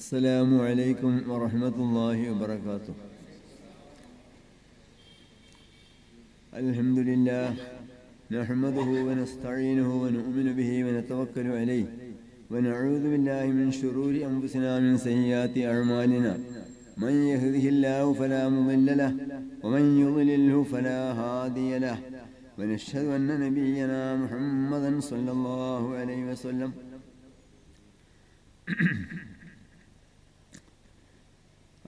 السلام عليكم ورحمة الله وبركاته. الحمد لله نحمده ونستعينه ونؤمن به ونتوكل عليه ونعوذ بالله من شرور أنفسنا من سيئات أعمالنا. من يهده الله فلا مضل له ومن يضلله فلا هادي له. ونشهد أن نبينا محمدا صلى الله عليه وسلم.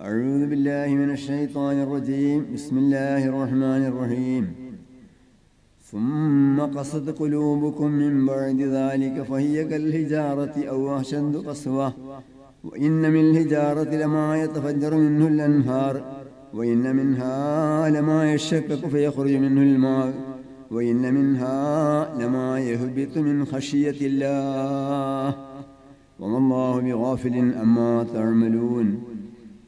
أعوذ بالله من الشيطان الرجيم. بسم الله الرحمن الرحيم. ثم قصد قلوبكم من بعد ذلك فهي كالحجارة أو أشد قسوة. وإن من الحجارة لما يتفجر منه الأنهار وإن منها لما يشكك فيخرج منه الماء وإن منها لما يهبط من خشية الله. وما الله بغافل أما تعملون.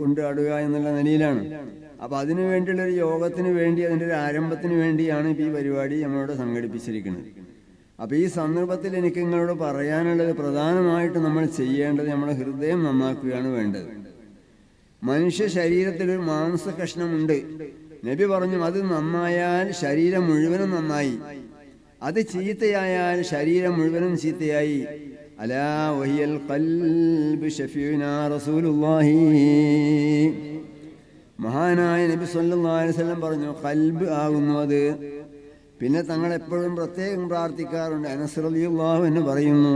കൊണ്ടാടുക എന്നുള്ള നിലയിലാണ്. അപ്പൊ അതിനു വേണ്ടിയുള്ള ഒരു യോഗത്തിന് വേണ്ടി അതിന്റെ ഒരു ആരംഭത്തിന് വേണ്ടിയാണ് ഇപ്പൊ ഈ പരിപാടി നമ്മളോട് സംഘടിപ്പിച്ചിരിക്കുന്നത്. അപ്പൊ ഈ സന്ദർഭത്തിൽ എനിക്ക് നിങ്ങളോട് പറയാനുള്ളത് പ്രധാനമായിട്ട് നമ്മൾ ചെയ്യേണ്ടത് നമ്മുടെ ഹൃദയം നന്നാക്കുകയാണ് വേണ്ടത്. മനുഷ്യ ശരീരത്തിൽ ഒരു മാംസ കഷ്ണമുണ്ട്. നബി പറഞ്ഞു അത് നന്നായാൽ ശരീരം മുഴുവനും നന്നായി. അത് ചീത്തയായാൽ ശരീരം മുഴുവനും ചീത്തയായി. അലാ വഹിയൽ ഖൽബ് رسول الله മഹാനായ നബി സല്ലാ അലൈഹി വസല്ലം പറഞ്ഞു ഖൽബ് ആകുന്നു അത്. പിന്നെ തങ്ങൾ എപ്പോഴും പ്രത്യേകം പ്രാർത്ഥിക്കാറുണ്ട് അനസ് റളിയല്ലാഹു എന്ന് പറയുന്നു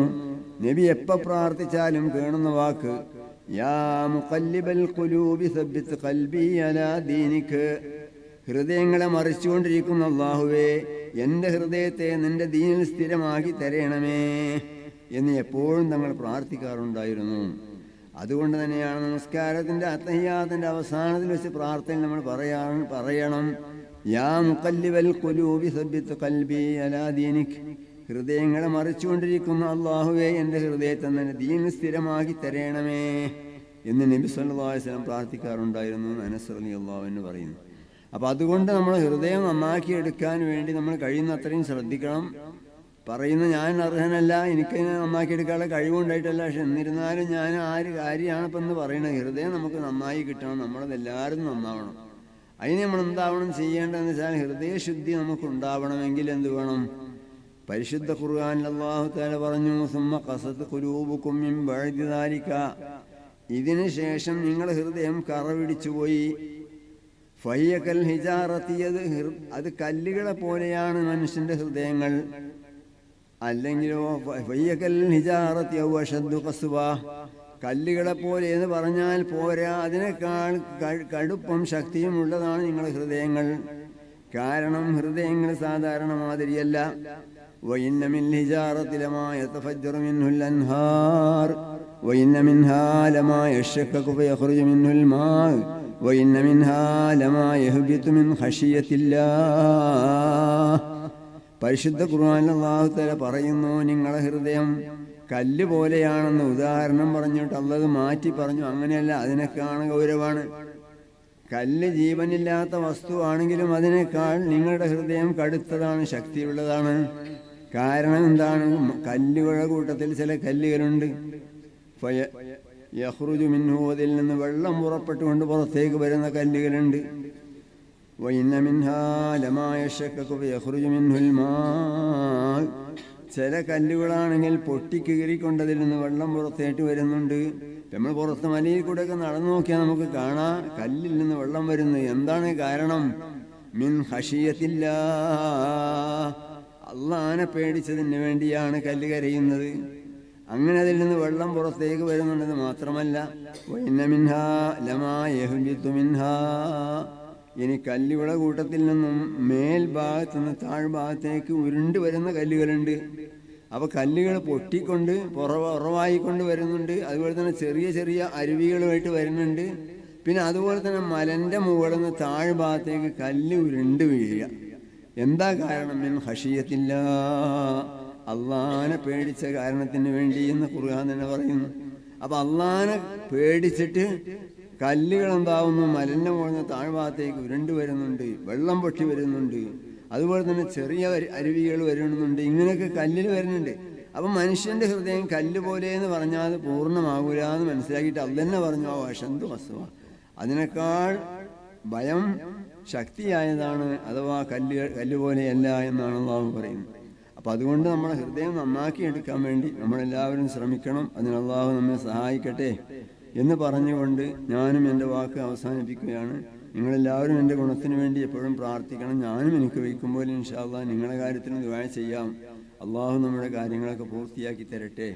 നബി എപ്പോൾ പ്രാർത്ഥിച്ചാലും കേണുന്ന വാക്ക് യാ മുഖല്ലിബൽ ഖുലൂബി സബ്ബിത്ത് ഖൽബി അലാ ദീനിക്ക് ഹൃദയങ്ങളെ മറിച്ചുകൊണ്ടിരിക്കുന്ന അള്ളാഹുവേ എന്റെ ഹൃദയത്തെ നിന്റെ ദീനിൽ സ്ഥിരമാക്കി തരയണമേ എന്ന് എപ്പോഴും തങ്ങൾ പ്രാർത്ഥിക്കാറുണ്ടായിരുന്നു. അതുകൊണ്ട് തന്നെയാണ് നമസ്കാരത്തിന്റെ അത്തഹ്യാത്തിന്റെ അവസാനത്തിൽ വെച്ച് പ്രാർത്ഥന നമ്മൾ പറയാ പറയണം. യാ മുക്കല്ലിവൽ കുലൂബി സബ്ബിത്ത് കൽബി അലാദീനിക് ഹൃദയങ്ങളെ മറിച്ചുകൊണ്ടിരിക്കുന്ന അള്ളാഹുവെ എന്റെ ഹൃദയത്തെ തന്നെ ദീൻ സ്ഥിരമാക്കി തരേണമേ എന്ന് നബി വസല്ലം പ്രാർത്ഥിക്കാറുണ്ടായിരുന്നു അനസ് അള്ളാഹു എന്ന് പറയുന്നു. അപ്പം അതുകൊണ്ട് നമ്മൾ ഹൃദയം നന്നാക്കിയെടുക്കാൻ വേണ്ടി നമ്മൾ കഴിയുന്ന അത്രയും ശ്രദ്ധിക്കണം. പറയുന്ന ഞാൻ അർഹനല്ല എനിക്ക് നന്നാക്കി എടുക്കാനുള്ള കഴിവുണ്ടായിട്ടല്ല. പക്ഷെ എന്നിരുന്നാലും ഞാൻ ആര് കാര്യമാണിപ്പോൾ എന്ന് പറയണത് ഹൃദയം നമുക്ക് നന്നായി കിട്ടണം. നമ്മളത് എല്ലാവരും നന്നാവണം. അതിന് നമ്മൾ എന്താവണം ചെയ്യേണ്ടതെന്ന് വെച്ചാൽ ഹൃദയശുദ്ധി നമുക്ക് ഉണ്ടാവണമെങ്കിൽ എന്ത് വേണം? പരിശുദ്ധ ഖുർആൻ അള്ളാഹു താല പറഞ്ഞു സുമ്മ കസത്ത് കുരൂപുക്കും വഴുതിദാരിക്ക ഇതിന് ശേഷം നിങ്ങൾ ഹൃദയം കറവിടിച്ചു പോയി. ഫയ്യക്കൽ ഹിജാറത്തിയത് അത് കല്ലുകളെ പോലെയാണ് മനുഷ്യന്റെ ഹൃദയങ്ങൾ. അല്ലെങ്കിലോ ഫയ്യക്കൽ ഹിജാറത്തി ഔഷദ്ദു കസുവ കല്ലുകളെ പോലെ എന്ന് പറഞ്ഞാൽ പോരാ അതിനേക്കാൾ കടുപ്പം ശക്തിയും ഉള്ളതാണ് നിങ്ങളുടെ ഹൃദയങ്ങൾ കാരണം ഹൃദയങ്ങൾ സാധാരണ മാതിരിയല്ല وإن من الهجارة لما يتفجر منه الأنهار وإن منها لما يشكك فيخرج منه الماء وإن منها لما يهبط من خشية الله പരിശുദ്ധ ഖുർആാനാഹുത്തല പറയുന്നു നിങ്ങളെ ഹൃദയം കല്ല് പോലെയാണെന്ന് ഉദാഹരണം പറഞ്ഞിട്ട് അല്ലത് മാറ്റി പറഞ്ഞു. അങ്ങനെയല്ല അതിനേക്കാണ് ഗൗരവാണ് കല്ല് ജീവനില്ലാത്ത വസ്തുവാണെങ്കിലും അതിനേക്കാൾ നിങ്ങളുടെ ഹൃദയം കടുത്തതാണ് ശക്തിയുള്ളതാണ്. കാരണം എന്താണ്? കല്ലുകളുടെ കൂട്ടത്തിൽ ചില കല്ലുകളുണ്ട്. യഹ്റുജു മിൻഹു നിന്ന് വെള്ളം പുറപ്പെട്ടുകൊണ്ട് പുറത്തേക്ക് വരുന്ന കല്ലുകളുണ്ട്. ചില കല്ലുകളാണെങ്കിൽ പൊട്ടി പൊട്ടിക്കീറിക്കൊണ്ടതിൽ നിന്ന് വെള്ളം പുറത്തേട്ട് വരുന്നുണ്ട്. നമ്മൾ പുറത്ത് മലയിൽ കൂടെ ഒക്കെ നടന്നു നോക്കിയാൽ നമുക്ക് കാണാം കല്ലിൽ നിന്ന് വെള്ളം വരുന്നു എന്താണ് കാരണം? മിൻ ഹഷിയത്തില്ല അള്ളാനെ പേടിച്ചതിന് വേണ്ടിയാണ് കല്ല് കരയുന്നത്. അങ്ങനെ അതിൽ നിന്ന് വെള്ളം പുറത്തേക്ക് വരുന്നുണ്ടെന്ന് മാത്രമല്ല. മിൻഹാ ലമാ യഹുജിത്തു മിൻഹാ. ഇനി കല്ലുകള കൂട്ടത്തിൽ നിന്നും മേൽഭാഗത്ത് നിന്ന് താഴ്ഭാഗത്തേക്ക് ഉരുണ്ട് വരുന്ന കല്ലുകളുണ്ട്. അപ്പോൾ കല്ലുകൾ പൊട്ടിക്കൊണ്ട് പുറവ ഉറവായിക്കൊണ്ട് വരുന്നുണ്ട്. അതുപോലെ തന്നെ ചെറിയ ചെറിയ അരുവികളുമായിട്ട് വരുന്നുണ്ട്. പിന്നെ അതുപോലെ തന്നെ മലന്റെ മുകളിൽ നിന്ന് താഴ്ഭാഗത്തേക്ക് കല്ല് ഉരുണ്ട് വീഴുക. എന്താ കാരണം? എന്ന് ഹഷിയത്തില്ല അള്ളാനെ പേടിച്ച കാരണത്തിന് വേണ്ടി എന്ന് ഖുർആൻ തന്നെ പറയുന്നു. അപ്പം അള്ളാനെ പേടിച്ചിട്ട് കല്ലുകൾ എന്താവുന്നു? മലിനം കുറഞ്ഞ താഴ്ഭാഗത്തേക്ക് ഉരുണ്ട് വരുന്നുണ്ട് വെള്ളം പൊട്ടി വരുന്നുണ്ട്. അതുപോലെ തന്നെ ചെറിയ അരുവികൾ വരുന്നുണ്ട്. ഇങ്ങനെയൊക്കെ കല്ലിൽ വരുന്നുണ്ട്. അപ്പം മനുഷ്യന്റെ ഹൃദയം കല്ല് പോലെ എന്ന് പറഞ്ഞാൽ അത് പൂർണമാകൂല എന്ന് മനസ്സിലാക്കിയിട്ട് അത് തന്നെ പറഞ്ഞു ആ വശന്തു വസ്തുവ. അതിനേക്കാൾ ഭയം ശക്തിയായതാണ് അഥവാ കല്ല് കല്ല് പോലെയല്ല എന്നാണ് അള്ളാഹു പറയുന്നത്. അപ്പം അതുകൊണ്ട് നമ്മുടെ ഹൃദയം നന്നാക്കി എടുക്കാൻ വേണ്ടി നമ്മളെല്ലാവരും ശ്രമിക്കണം. അതിന് അള്ളാഹു നമ്മെ സഹായിക്കട്ടെ. എന്ന് പറഞ്ഞുകൊണ്ട് ഞാനും എന്റെ വാക്ക് അവസാനിപ്പിക്കുകയാണ്. നിങ്ങളെല്ലാവരും എന്റെ ഗുണത്തിന് വേണ്ടി എപ്പോഴും പ്രാർത്ഥിക്കണം. ഞാനും എനിക്ക് വയ്ക്കുമ്പോൾ ഇൻഷാല്ല നിങ്ങളുടെ കാര്യത്തിന് ദുബായ ചെയ്യാം. അള്ളാഹു നമ്മുടെ കാര്യങ്ങളൊക്കെ പൂർത്തിയാക്കി തരട്ടെ.